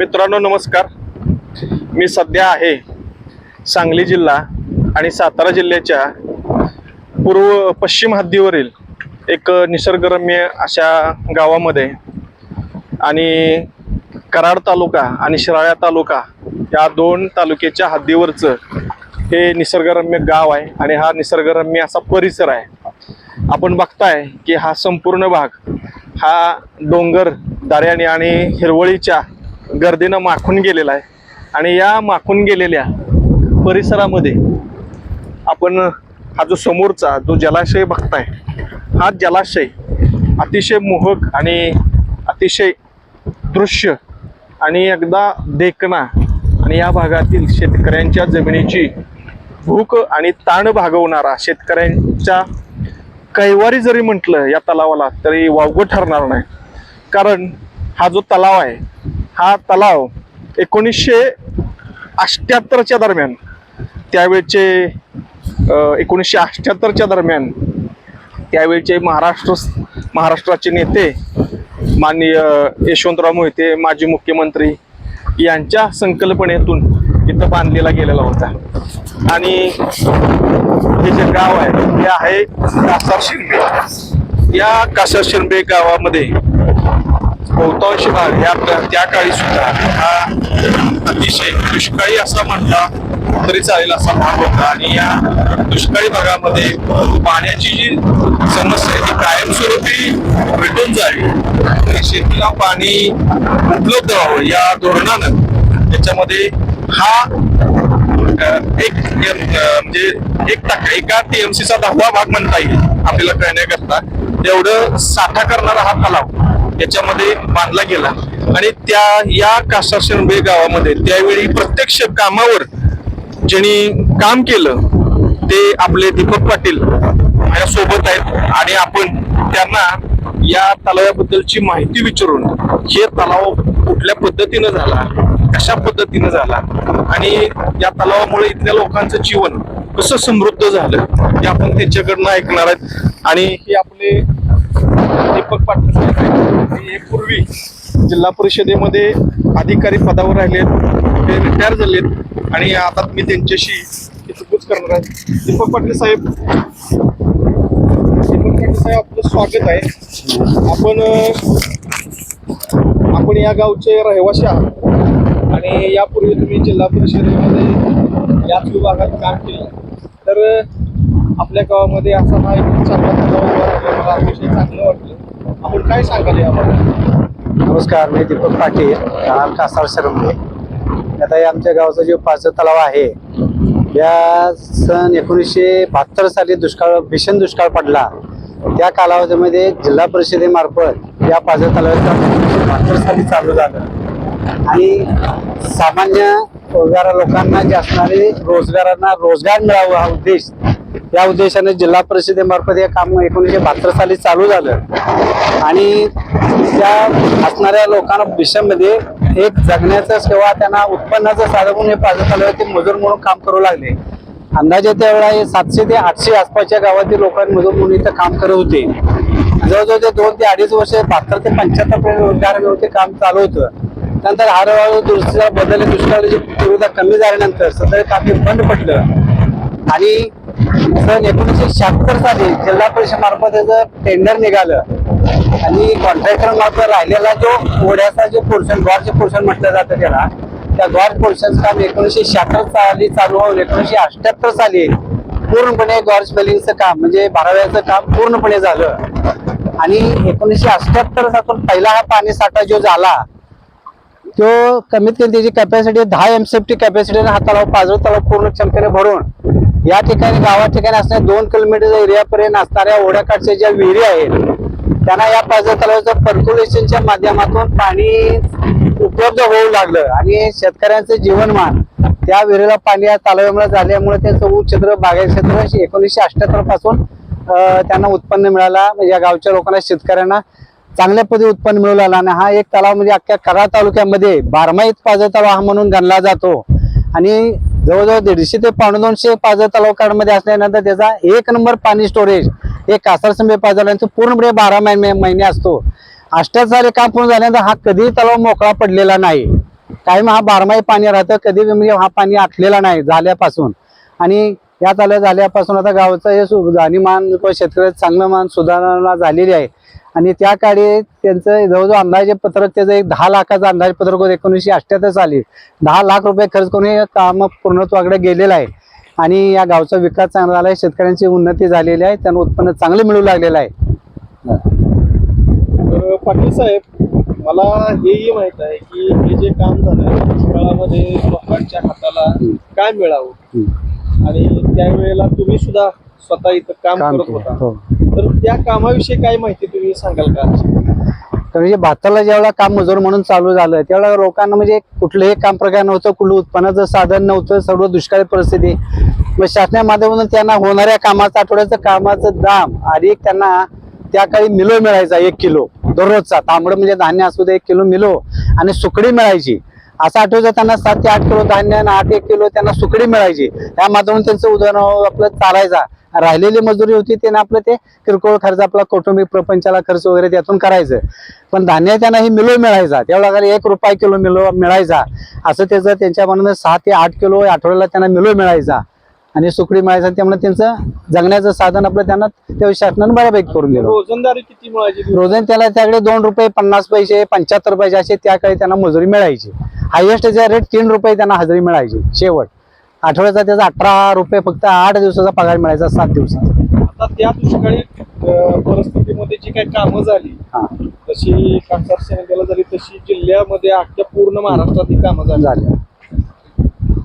मित्रांनो नमस्कार. मी सध्या आहे सांगली जिल्हा आणि सातारा जिल्ह्याच्या पूर्व पश्चिम हद्दीवरील एक निसर्गरम्य अशा गावामध्ये आणि कराड तालुका आणि शिराळा तालुका या दोन तालुक्याच्या हद्दीवरचं हे निसर्गरम्य गाव आहे आणि हा निसर्गरम्य असा परिसर आहे. आपण बघताय की हा संपूर्ण भाग हा डोंगर दार्याने आणि हिरवळीच्या गर्दीनं माखून गेलेला आहे. आणि या माखून गेलेल्या परिसरामध्ये आपण हा जो समोरचा जो जलाशय बघताय हा जलाशय अतिशय मोहक आणि अतिशय दृश्य आणि एकदा देखणा आणि या भागातील शेतकऱ्यांच्या जमिनीची भूक आणि ताण भागवणारा शेतकऱ्यांच्या कैवारी जरी म्हटलं या तलावाला तरी वावगं ठरणार नाही. कारण हा जो तलाव आहे हा तलाव एकोणीसशे अठ्ठ्याहत्तरच्या दरम्यान त्यावेळचे एकोणीसशे अठ्ठ्याहत्तरच्या दरम्यान त्यावेळचे महाराष्ट्र महाराष्ट्राचे नेते माननीय यशवंतराव मोहिते माजी मुख्यमंत्री यांच्या संकल्पनेतून इथं बांधलेला गेलेला होता. आणि हे जे गाव आहे ते आहे कासार शिंदे. या कासार शिंदे गावामध्ये बहुतांश भाग ह्या त्या काळी सुद्धा. हा अतिशय दुष्काळी असा म्हणता तरी चालेल असा भाग होता. आणि या दुष्काळी भागामध्ये पाण्याची जी समस्या आहे ती कायमस्वरूपी भेटून जावी आणि शेतीला पाणी उपलब्ध व्हावं या धोरणानं त्याच्यामध्ये हा एक म्हणजे एक टक्का एका टीएमसीचा दहावा भाग म्हणता येईल आपल्याला कळण्याकरता. एवढं साठा करणारा हा तलाव. याच्यामध्ये बांधला गेला. आणि त्या या कासाशनबे गावामध्ये त्यावेळी प्रत्यक्ष कामावर ज्यांनी काम केलं ते आपले दीपक पाटील माझ्या सोबत आहेत. आणि आपण त्यांना या तलावाबद्दलची माहिती विचारून हे तलाव कुठल्या पद्धतीनं झाला कशा पद्धतीनं झाला आणि या तलावामुळे इथल्या लोकांचं जीवन कसं समृद्ध झालं हे आपण त्यांच्याकडनं ऐकणार आहेत. आणि हे आपले दीपक पाटील साहेब आहेत. हे पूर्वी जिल्हा परिषदेमध्ये अधिकारी पदावर राहिले ते रिटायर झालेत. आणि आता मी त्यांच्याशी चुकूच करणार आहे. दीपक पाटील साहेब दीपक पाटील साहेब आपलं स्वागत आहे. आपण आपण या गावचे रहिवासी आहात. आणि यापूर्वी तुम्ही जिल्हा परिषदेमध्ये याच विभागात काम केलं. तर आपल्या गावामध्ये असा हा एक चांगला मला अतिशय चांगलं वाटलं. आपण काय सांगाल याबद्दल? नमस्कार मी दीपक पाटील राहणार कासार शरमले आता हे आमच्या गावाचा जो पाच तलाव आहे या सन एकोणीसशे बहात्तर साली दुष्काळ भीषण दुष्काळ पडला. त्या कालावधीमध्ये जिल्हा परिषदेमार्फत या पाच तलावाचा एकोणीसशे बहात्तर साली चालू झालं. आणि सामान्य रोजगार लोकांना जे असणारे रोजगारांना रोजगार मिळावा हा उद्देश या उद्देशाने जिल्हा परिषदेमार्फत हे काम एकोणीसशे बहात्तर साली चालू झालं. आणि त्या असणाऱ्या लोकांना भविष्यामध्ये एक जगण्याचा सेवा त्यांना उत्पन्नाचं साधन म्हणून हे आलं ते मजूर म्हणून काम करू लागले. अंदाजे त्यावेळा हे सातशे ते आठशे आसपासच्या गावातील लोकांनी मजूर म्हणून इथं काम करत होते. जवळजवळ ते दोन ते अडीच वर्ष बहात्तर ते पंच्याहत्तर पर्यंत रोजगार काम चालू होतं. त्यानंतर हळूहळू दुसऱ्या बदल दुष्काळाची तीव्रता कमी झाल्यानंतर सध्या काम बंद पडलं. आणि सन एकोणीसशे शहात्तर साली जिल्हा परिषद मार्फत त्याचं टेंडर निघालं. आणि कॉन्ट्रॅक्टर मार्फत राहिलेला जो ओढ्याचा जो पोर्शन गॉरचे पोर्शन म्हटलं जातं त्याला त्या गॉर पोर्शन काम एकोणीसशे शहात्तर साली चालू होऊन एकोणीसशे अठ्याहत्तर साली पूर्णपणे गॉर स्पेलिंगचं काम म्हणजे बाराव्याचं काम पूर्णपणे झालं. आणि एकोणीसशे अठ्याहत्तर सातून पहिला हा पाणी साठा जो झाला तो कमीत कमी त्याची कॅपॅसिटी दहा एम सी एफ कॅपॅसिटीने हा तलाव पाजळ तलाव पूर्ण क्षमतेने भरून या ठिकाणी गावा ठिकाणी असणाऱ्या दोन किलोमीटर एरियापर्यंत असणाऱ्या ओढ्याकाठच्या ज्या विहिरी आहेत त्यांना या पाझर तलावाच्या पर्क्युलेशनच्या माध्यमातून पाणी उपलब्ध होऊ लागलं आणि शेतकऱ्यांचं जीवनमान त्या विहिरीला पाणी या तलावामुळे झाल्यामुळे त्यांचं ऊस क्षेत्र बागायत क्षेत्र एकोणीसशे अठ्याहत्तरपासून त्यांना उत्पन्न मिळाला. म्हणजे या गावच्या लोकांना शेतकऱ्यांना चांगल्या पद्धती उत्पन्न मिळू लागला आणि हा एक तलाव म्हणजे अख्ख्या कराड तालुक्यामध्ये बारमाहीत पाझर तलाव हा म्हणून गणला जातो. आणि जवळजवळ दीडशे ते पावणे दोनशे पाझर तलावमध्ये असल्यानंतर त्याचा एक नंबर पाणी स्टोरेज हे कासारसंबे पाझर पूर्णपणे बारा महिने महिने असतो. अष्ट्यात काम पूर्ण झाल्यानंतर हा कधीही तलाव मोकळा पडलेला नाही. कायम हा बारमाही पाणी राहतं कधी म्हणजे हा पाणी आटलेला नाही झाल्यापासून. आणि या तलाव झाल्यापासून आता गावचं हे सु- राहणीमान किंवा शेतकऱ्याचं चांगलं मान सुधारणा झालेली आहे. आणि त्या काळी त्यांचं जवळजवळ अंदाजे पत्रक त्याचं एक दहा लाखाचं अंदाजे पत्रक होतं. एकोणीसशे अठ्ठ्याहत्तर साली दहा लाख रुपये खर्च करून हे काम पूर्णत्वाकडे गेलेलं आहे. आणि या गावचा विकास चांगला झाला आहे शेतकऱ्यांची उन्नती झालेली आहे त्यांना उत्पन्न चांगलं मिळू लागलेलं आहे. तर पाटील साहेब मला हेही माहीत आहे की हे जे काम झालं दुष्काळामध्ये लोकांच्या हाताला काय मिळावं. आणि त्यावेळेला तुम्ही सुद्धा स्वतः इथं काम करत. होता हो. तर त्या कामाविषयी काय माहिती तुम्ही सांगाल का तर म्हणजे बहात्तरला ज्यावेळेला काम मजूर म्हणून चालू झालं त्यावेळेला लोकांना म्हणजे कुठलंही काम प्रकार नव्हतं कुठलं उत्पन्नाचं साधन नव्हतं सर्व दुष्काळी परिस्थिती मग शासना माध्यमातून त्यांना होणाऱ्या कामाचं आठवड्याचं कामाचं दाम आणि त्यांना त्या काळी मिलो मिळायचा एक किलो दररोजचा तांबडं म्हणजे धान्य असू दे एक किलो मिलो आणि सुकडी मिळायची असं आठवतं त्यांना सात ते आठ किलो धान्य आणि आठ एक किलो त्यांना सुकडी मिळायची. त्या माध्यमातून त्यांचं उदरनिर्वाह आपलं चालायचा. राहिलेली मजुरी होती त्याने आपलं ते किरकोळ खर्च आपला कौटुंबिक प्रपंचाला खर्च वगैरे त्यातून करायचं. पण धान्य त्यांना ही मिलो मिळायचा. तेवढा एक रुपये किलो मिलो मिळायचा. असं त्याचं त्यांच्या मनानं सहा ते आठ किलो आठवड्याला त्यांना मिलो मिळायचा. आणि सुकडी मिळायचा त्यामुळे त्यांचं जगण्याचं साधन आपलं त्यांना त्या शासनानं बऱ्यापैकी करून दिलं. रोजंदारी किती मिळायची? रोजन त्याला त्याकडे दोन रुपये पन्नास पैसे पंच्याहत्तर पैसे असे त्या काळी त्यांना मजुरी मिळायची. हायएस्टचा रेट तीन रुपये त्यांना हजेरी मिळायची शेवट. आठवड्याचा त्याचा अठरा रुपये फक्त आठ दिवसाचा पगार मिळायचा सात दिवसाचा. आता त्या दुष्काळी परिस्थितीमध्ये जी काही कामं झाली हा. तशी कांसार सेनेला झाली तशी जिल्ह्यामध्ये अख्ख्या पूर्ण महाराष्ट्रात ही कामं झाली.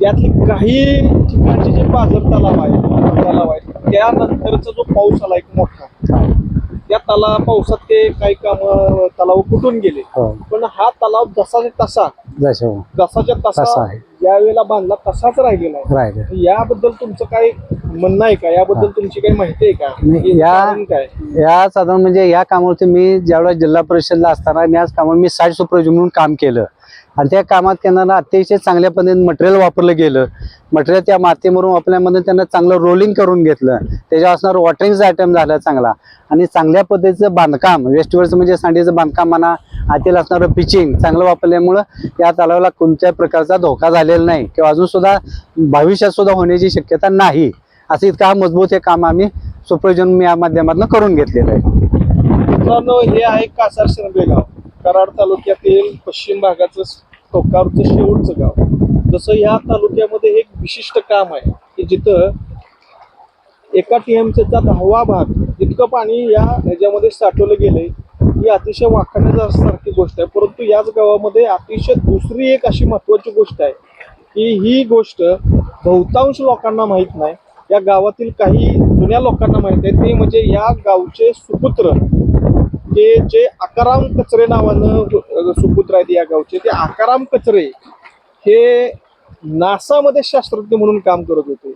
त्यातली काही ठिकाणचे जे पाझर तलाव आहेत तलाव आहेत त्यानंतरचा जो पाऊस आला एक मोठा. त्या तलाव पावसात ते काही काम तलाव कुठून गेले. हो. पण हा तलाव जसाच्या तसा जसं जसाच्या तसा तसा आहे. ज्या वेळेला बांधला तसाच राहिलेला आहे. राहिलं याबद्दल तुमचं काय म्हणणं आहे का? याबद्दल तुमची काही माहिती आहे का? नाही, हे या- कारण काय? या साधारण म्हणजे या कामावरती मी ज्यावेळेस जिल्हा परिषदला असताना मी आज कामावर मी साईड सुपरवायझर म्हणून काम केलं. आणि त्या कामात त्यांना अतिशय चांगल्या पद्धतीने मटेरियल वापरलं गेलं. मटेरियल त्या मातीमधून वापरल्यामध्ये त्यांना चांगलं रोलिंग करून घेतलं. त्याच्यावर असणारं वॉटरिंगचा आयटम झाला चांगला. आणि चांगल्या पद्धतीचं बांधकाम वेस्टवरचं म्हणजे सांडीचं बांधकाम म्हणा आतील असणारं पिचिंग चांगलं वापरल्यामुळं या तलावाला कोणत्याही प्रकारचा धोका झालेला नाही किंवा अजून सुद्धा भविष्यात सुद्धा होण्याची शक्यता नाही. असं इतका हा मजबूत हे काम आम्ही सुप्रयोजन या माध्यमातून करून घेतलेलं आहे. मित्रांनो हे आहे कासार शिरबेगाव कराड तालुक्यातील पश्चिम भागाचं टोकावरचं शेवटचं गाव. जसं या तालुक्यामध्ये एक विशिष्ट काम आहे की जिथं एका टी एम सीचा दहावा भाग जितकं पाणी या ह्याच्यामध्ये साठवलं गेलंय ही अतिशय वाखाण्यासारखी गोष्ट आहे. परंतु याच गावामध्ये अतिशय दुसरी एक अशी महत्वाची गोष्ट आहे की ही गोष्ट बहुतांश लोकांना माहीत नाही. या गावातील काही जुन्या लोकांना माहीत आहे ते म्हणजे या गावचे सुपुत्र. ते जे आकाराम कचरे नावानं सुपुत्र आहेत या गावचे ते आकाराम कचरे हे नासामध्ये शास्त्रज्ञ म्हणून काम करत होते.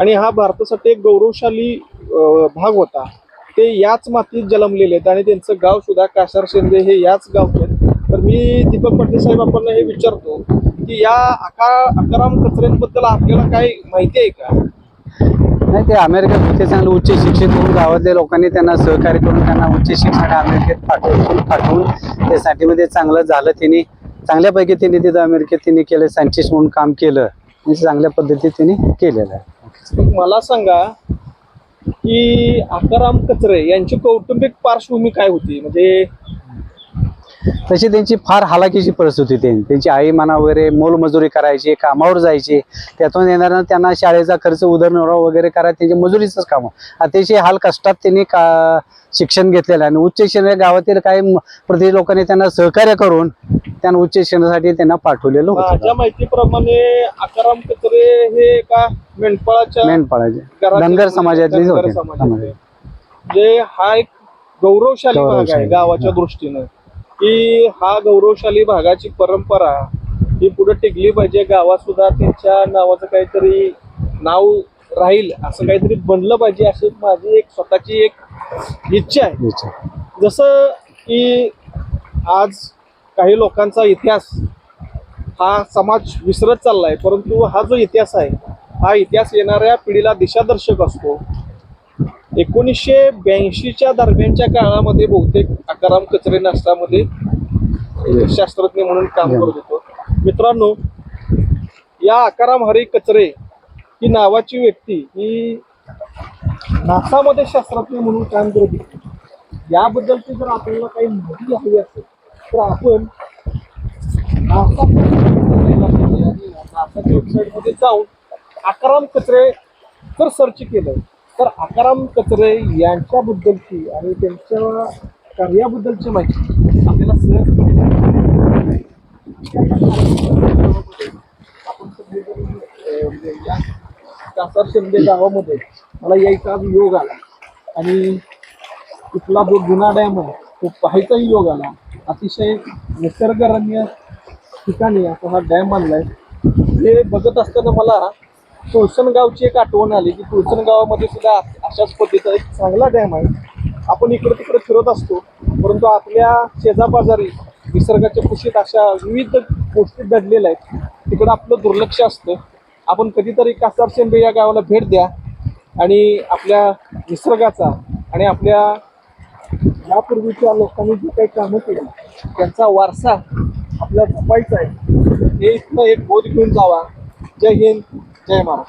आणि हा भारतासाठी एक गौरवशाली भाग होता. ते याच मातीत जन्मलेले आहेत आणि त्यांचं गाव सुद्धा कासार शेंदे हे याच गावचे आहेत. तर मी दीपक पाटील साहेब आपण हे विचारतो की या आका आकाराम कचऱ्यांबद्दल आपल्याला काय माहिती आहे का? नाही ते अमेरिकेत होते चांगले उच्च शिक्षित होऊन गावातल्या लोकांनी त्यांना सहकार्य करून त्यांना उच्च शिक्षण अमेरिकेत पाठवून पाठवून त्यासाठीमध्ये म्हणजे चांगलं झालं त्यांनी. चांगल्यापैकी त्यांनी तिथं अमेरिकेत त्यांनी केलं सायंटिस्ट म्हणून काम केलं. आणि चांगल्या पद्धतीत त्यांनी केलेलं आहे. मला सांगा की आकाराम कचरे यांची कौटुंबिक पार्श्वभूमी काय होती? म्हणजे तशी त्यांची फार हालाकीची परिस्थिती होती. त्यांची आई म्हणा वगैरे मोलमजुरी करायची कामावर जायची त्यातून येणाऱ्या त्यांना शाळेचा खर्च उदरनिर्वाह वगैरे करायचं त्यांची मजुरीचंच काम. अतिशय हाल कष्टात त्यांनी का शिक्षण घेतलेलं आहे. आणि उच्च शिक्षण गावातील काही प्रति लोकांनी त्यांना सहकार्य करून त्यांना उच्च शिक्षणासाठी त्यांना पाठवलेलं होतं. माझ्या माहितीप्रमाणे आकाराम कचरे हे एका मेंढपाळाच्या मेंढपाळाचे. धनगर होते. समाजातले. समाजात. जे हा एक गौरवशाली भाग आहे गावाच्या. दृष्टीनं. की हा गौरवशाली भागाची परंपरा ही पुढे टिकली पाहिजे. गावात सुद्धा त्यांच्या नावाचं काहीतरी नाव राहील असं काहीतरी बनलं पाहिजे अशी माझी एक स्वतःची एक इच्छा आहे. जसं की आज काही लोकांचा इतिहास हा समाज विसरत चाललाय परंतु हा जो इतिहास आहे हा इतिहास येणाऱ्या पिढीला दिशादर्शक असतो. एकोणीसशे ब्याऐंशीच्या दरम्यानच्या काळामध्ये बहुतेक अकाराम कचरे नाश्तामध्ये शास्त्रज्ञ म्हणून काम करत होतो. मित्रांनो या अकाराम हरी कचरे ही नावाची व्यक्ती ही नासामध्ये शास्त्रज्ञ म्हणून काम करत होती. याबद्दलची जर आपल्याला काही माहिती हवी असेल तर आपण नासाच्या वेबसाईटमध्ये जाऊन आकाराम कचरे जर सर्च केलं. तर आकाराम कचरे यांच्याबद्दलची आणि त्यांच्या कार्याबद्दलची माहिती आपल्याला सहज आपण म्हणजे या कासार शिंदे गावामध्ये मला यायचा आज योग आला. आणि तिथला जो जुना डॅम आहे तो पाहायचाही योग आला. अतिशय निसर्गरम्य ठिकाणी असा हा डॅम आहे हे बघत असताना मला तुळसणगावची एक आठवण आली की तुळसणगावामध्ये सुद्धा अशाच पद्धतीचा एक चांगला डॅम आहे. आपण इकडे तिकडे फिरत असतो परंतु आपल्या शेजापाजारी निसर्गाच्या कुशीत अशा विविध गोष्टी दडलेल्या आहेत. तिकडं आपलं दुर्लक्ष असतं. आपण कधीतरी कासार शेंबे या गावाला भेट द्या आणि आपल्या निसर्गाचा आणि आपल्या यापूर्वीच्या लोकांनी जे काही कामं केली त्यांचा वारसा आपल्याला जपायचा आहे. हे इथनं एक बोध घेऊन जावा. जय हिंद. जय महाराष्ट्र